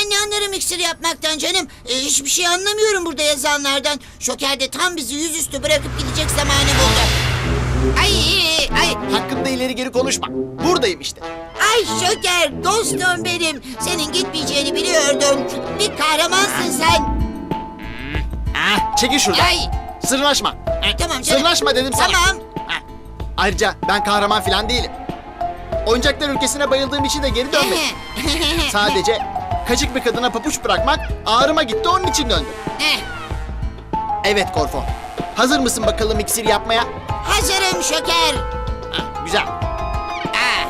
Ben ne anlarım iksir yapmaktan canım? E, hiçbir şey anlamıyorum burada yazanlardan. Şoker de tam bizi yüzüstü bırakıp gidecek zamanı buldu. Ay ay Hakkında ileri geri konuşma. Buradayım işte. ay Şoker dostum benim. Senin gitmeyeceğini biliyordum. Bir kahramansın sen. Ah, çekil şuradan. Ay Sırnaşma. tamam canım. Sırnaşma dedim sana. Tamam. Ah. Ayrıca ben kahraman falan değilim. Oyuncaklar ülkesine bayıldığım için de geri dönmedim. Sadece kaçık bir kadına papuç bırakmak ağrıma gitti onun için döndüm. Eh, Evet Korfo. Hazır mısın bakalım iksir yapmaya? Hazırım Şoker. Ah, güzel. Ah.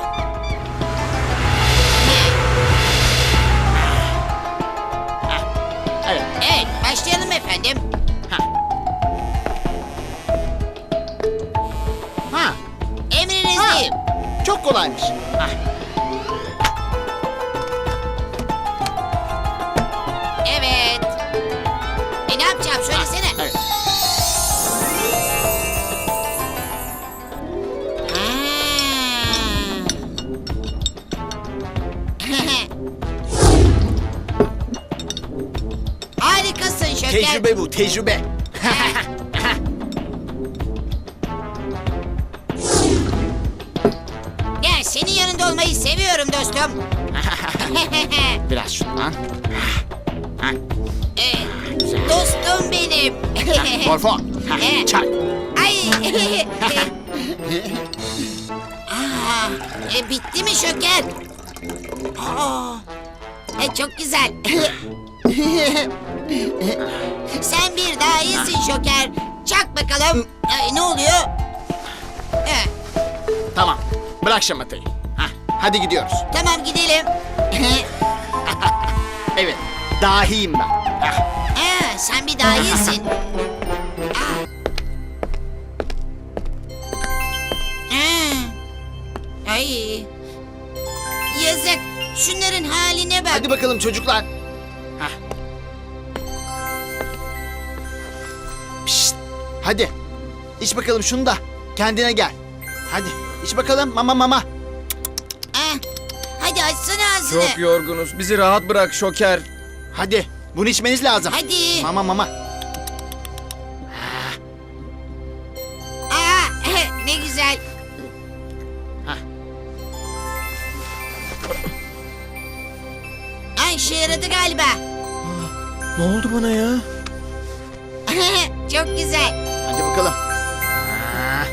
Evet. Evet başlayalım efendim. Ha, Emrinizdeyim. çok kolaymış. Ah, Şoker. Tecrübe bu, tecrübe. Ya senin yanında olmayı seviyorum dostum. Biraz şundan. Ee, dostum benim. Korfo. Eh. Çak. Ay. Aa, e, bitti mi Şoker? Aa, e, çok güzel. Sen bir daha iyisin Şoker. Çak bakalım. Ay, ne oluyor? Eh, Tamam. Bırak şamatayı. Hah, Hadi gidiyoruz. tamam gidelim. Evet. Dahiyim ben. Ah, Ha, sen bir daha iyisin. Aa. Ay. Yazık. Şunların haline bak. Hadi bakalım çocuklar. Hah. Pişt. Hadi. İç bakalım şunu da. Kendine gel. Hadi. İç bakalım mama mama. Ah, Hadi açsana ağzını. Çok yorgunuz. Bizi rahat bırak şoker. Hadi. Bunu içmeniz lazım. Hadi. Mama mama. Ay işe yaradı galiba. Ne oldu bana ya? Çok güzel. Hadi bakalım. Ah,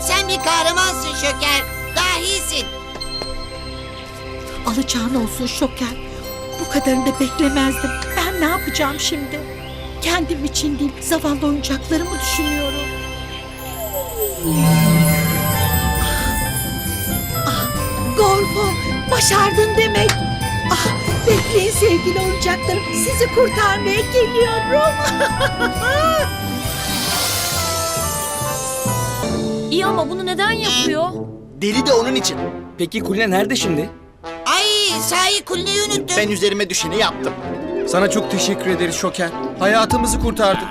Sen bir kahramansın Şoker. Dahisin. Alacağın olsun şoker. Bu kadarını da beklemezdim. Ben ne yapacağım şimdi? Kendim için değil, zavallı oyuncaklarımı düşünüyorum. Başardın demek. Ah, bekleyin sevgili oyuncaklarım, sizi kurtarmaya geliyorum. İyi ama bunu neden yapıyor? Deli de onun için. Peki Kulina nerede şimdi? Ay sahi kulineyi unuttum. Ben üzerime düşeni yaptım. Sana çok teşekkür ederiz şoker. Hayatımızı kurtardın.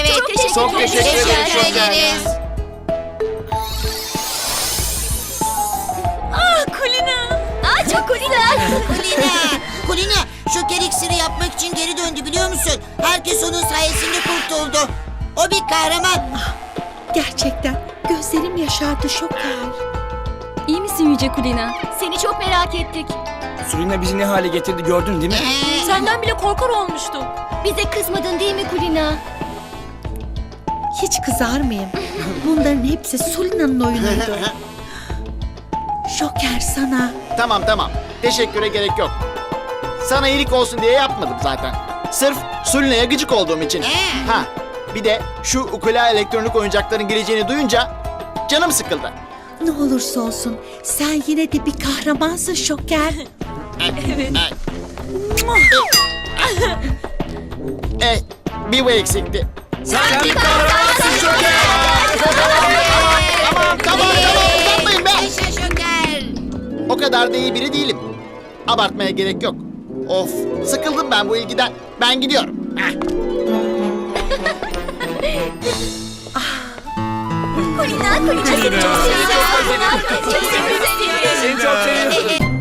Evet. Çok teşekkür Çok ederiz. teşekkür ederim ederiz. Kulina şoker iksiri yapmak için geri döndü biliyor musun? Herkes onun sayesinde kurtuldu. O bir kahraman. Gerçekten gözlerim yaşardı şoker. İyi misin Yüce Kulina? Seni çok merak ettik. Sulina bizi ne hale getirdi gördün değil mi? Ee, Senden bile korkar olmuştum. Bize kızmadın değil mi Kulina? Hiç kızar mıyım? Bunların hepsi Sulina'nın oyunuydu. Şoker sana. Tamam tamam. Teşekküre gerek yok. Sana iyilik olsun diye yapmadım zaten. Sırf Sulina'ya gıcık olduğum için. Ee? Ha. Bir de şu ukula elektronik oyuncakların gireceğini duyunca canım sıkıldı. Ne olursa olsun sen yine de bir kahramansın Şoker. evet. E, bir bu eksikti. Sen bir kahramansın şoker. Tamam tamam tamam uzatmayın be. Yaşa şoker. O kadar da iyi biri değilim. Abartmaya gerek yok. Of sıkıldım ben bu ilgiden. Ben gidiyorum. Heh. Kulina, Kulina seni çok seviyorum. Çok seviyorum. Seni çok seviyorum.